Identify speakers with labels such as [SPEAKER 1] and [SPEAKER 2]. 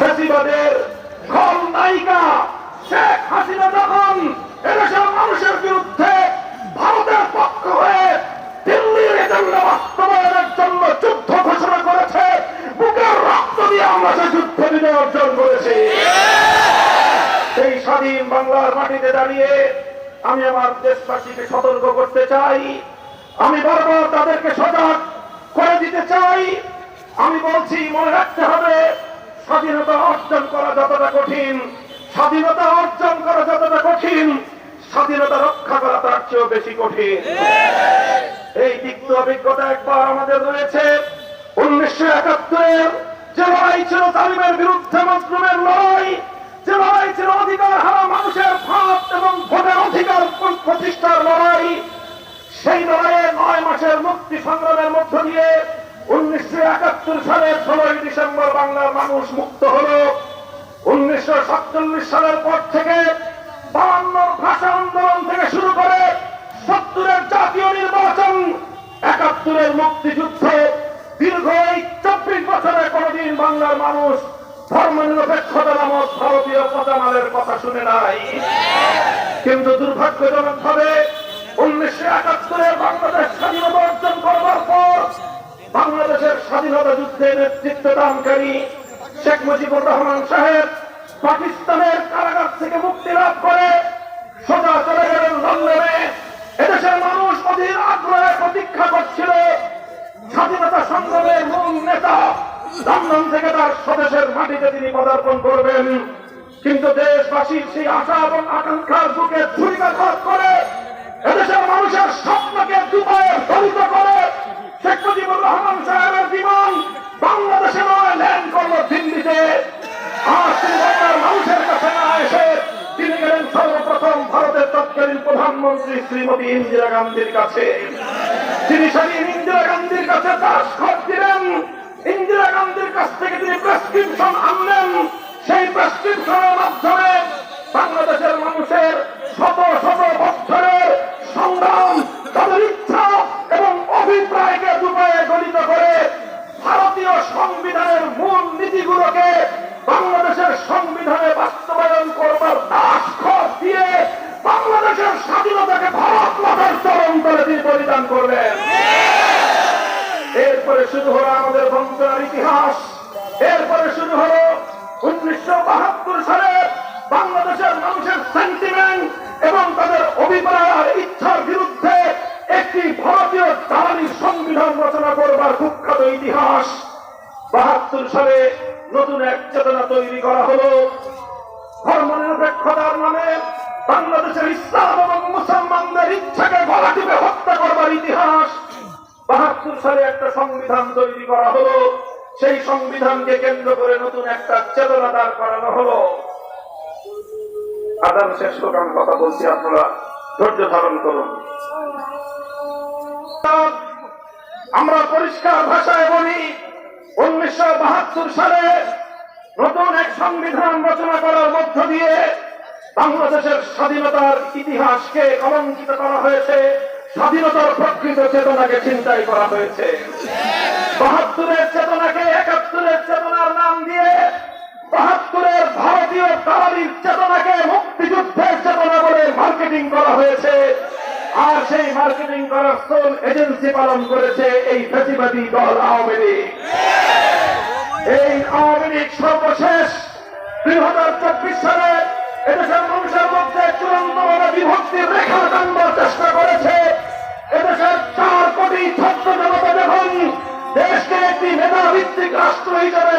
[SPEAKER 1] ফেসিবাদের খল নায়িকা শেখ হাসিনা যখন এদেশের মানুষের বিরুদ্ধে ভারতের পক্ষ হয়ে দিল্লির এজেন্ডা বাস্তবায়নের জন্য যুদ্ধ ঘোষণা করেছে বুকের রক্ত দিয়ে আমরা সেই যুদ্ধ বিজয় অর্জন করেছি। সেই স্বাধীন বাংলার মাটিতে দাঁড়িয়ে আমি আমার দেশবাসীকে সতর্ক করতে চাই। আমি বারবার তাদেরকে সজাগ করে দিতে চাই। আমি বলছি, মনে রাখতে হবে স্বাধীনতা অর্জন করা যতটা কঠিন, স্বাধীনতা অর্জন করা যতটা কঠিন, স্বাধীনতা রক্ষা করা তার চেয়েও বেশি কঠিন। এই তিক্ত অভিজ্ঞতা একবার আমাদের রয়েছে। উনিশশো একাত্তরের যে লড়াই ছিল তালিমের বিরুদ্ধে মজলুমের লড়াই, যে লড়াই ছিল অধিকার হারা মানুষের ভাত এবং ভোটের অধিকার প্রতিষ্ঠার লড়াই, সেই লড়াইয়ে নয় মাসের মুক্তি সংগ্রামের মধ্য দিয়ে উনিশশো একাত্তর সালের ষোলোই ডিসেম্বর বাংলার মানুষ মুক্ত হল। উনিশশো সাতচল্লিশ সালের পর থেকে বায়ান্ন ভাষা আন্দোলন থেকে শুরু করে সত্তরের জাতীয় নির্বাচন, একাত্তরের মুক্তিযুদ্ধ, দীর্ঘ এই চব্বিশ বছরে কোনদিন বাংলার মানুষ ধর্ম নিরপেক্ষতা নামক ভারতীয় পতামালের কথা শুনে নাই। কিন্তু দুর্ভাগ্যজনক ভাবে উনিশশো একাত্তরের বাংলাদেশ স্বাধীনতা বাংলাদেশের স্বাধীনতা যুদ্ধে নেতৃত্ব দানকারী শেখ মুজিবুর রহমান সাহেব পাকিস্তানের কারাগার থেকে মুক্তি লাভ করে সোজা চলে গেলেন লন্ডনে। এদেশের মানুষ অধীর আগ্রহে প্রতীক্ষা করছিল। স্বাধীনতা সংগ্রামের মূল নেতা লন্ডন থেকে তার স্বদেশের মাটিতে তিনি পদার্পণ করবেন। কিন্তু দেশবাসীর সেই আশা এবং আকাঙ্ক্ষার বুকে ছুরিকাঘাত করে প্রধানমন্ত্রী শ্রীমতী ইন্দিরা গান্ধীর কাছে। তিনি সেদিন ইন্দিরা গান্ধীর কাছে দাসখত দিলেন। ইন্দিরা গান্ধীর কাছ থেকে তিনি প্রেসক্রিপশন আনলেন। সেই প্রেসক্রিপশনের মাধ্যমে বাংলাদেশের মানুষের শত শত বছরের সংগ্রাম তাদের ইচ্ছা এবং অভিপ্রায়কে দুপায়ে গলিত করে ভারতীয় সংবিধানের মূল নীতিগুলোকে বাংলাদেশের সংবিধানে শুরু হলো আমাদের বঞ্চনার ইতিহাস। এরপরে শুরু হলো উনিশশো বাহাত্তর সালে বাংলাদেশের মানুষের সেন্টিমেন্ট এবং তাদের অভিপ্রায় ইচ্ছার বিরুদ্ধে একটি ভারতীয় দালালির সংবিধান রচনা করবার কুখ্যাত ইতিহাস। বাহাত্তর সালে নতুন এক চেতনা তৈরি করা হলো। ধর্মনিরপেক্ষতার সালে একটা সংবিধান তৈরি করা হলো। সেই সংবিধানকে কেন্দ্র করে নতুন একটা চেতনা দাঁড় করানো হলো। আদান শেষ হোক আমি কথা বলছি, আপনারা ধৈর্য ধারণ করুন। আমরা পরিষ্কার ভাষায় বলি, উনিশশো বাহাত্তর সালে নতুন এক সংবিধান রচনা করার মধ্য দিয়ে বাংলাদেশের স্বাধীনতার ইতিহাসকে কলঙ্কিত করা হয়েছে। স্বাধীনতার প্রকৃত চেতনাকে চিন্তাই করা হয়েছে। বাহাত্তরের চেতনাকে একাত্তরের চেতনার নাম দিয়ে বাহাত্তরের ভারতীয় দালালির চেতনাকে মুক্তিযুদ্ধের চেতনা বলে মার্কেটিং করা হয়েছে। আর সেই মার্কেটিং করার সোল এজেন্সি পালন করেছে এই ফেসিবাদী দল আওয়ামী লীগ। এই আওয়ামী লীগ সর্বশেষ দুই হাজার চব্বিশ সালে এদেশের মানুষের মধ্যে চূড়ান্ত বিভক্তির রেখা টানবার চেষ্টা করেছে। রাষ্ট্র হিসেবে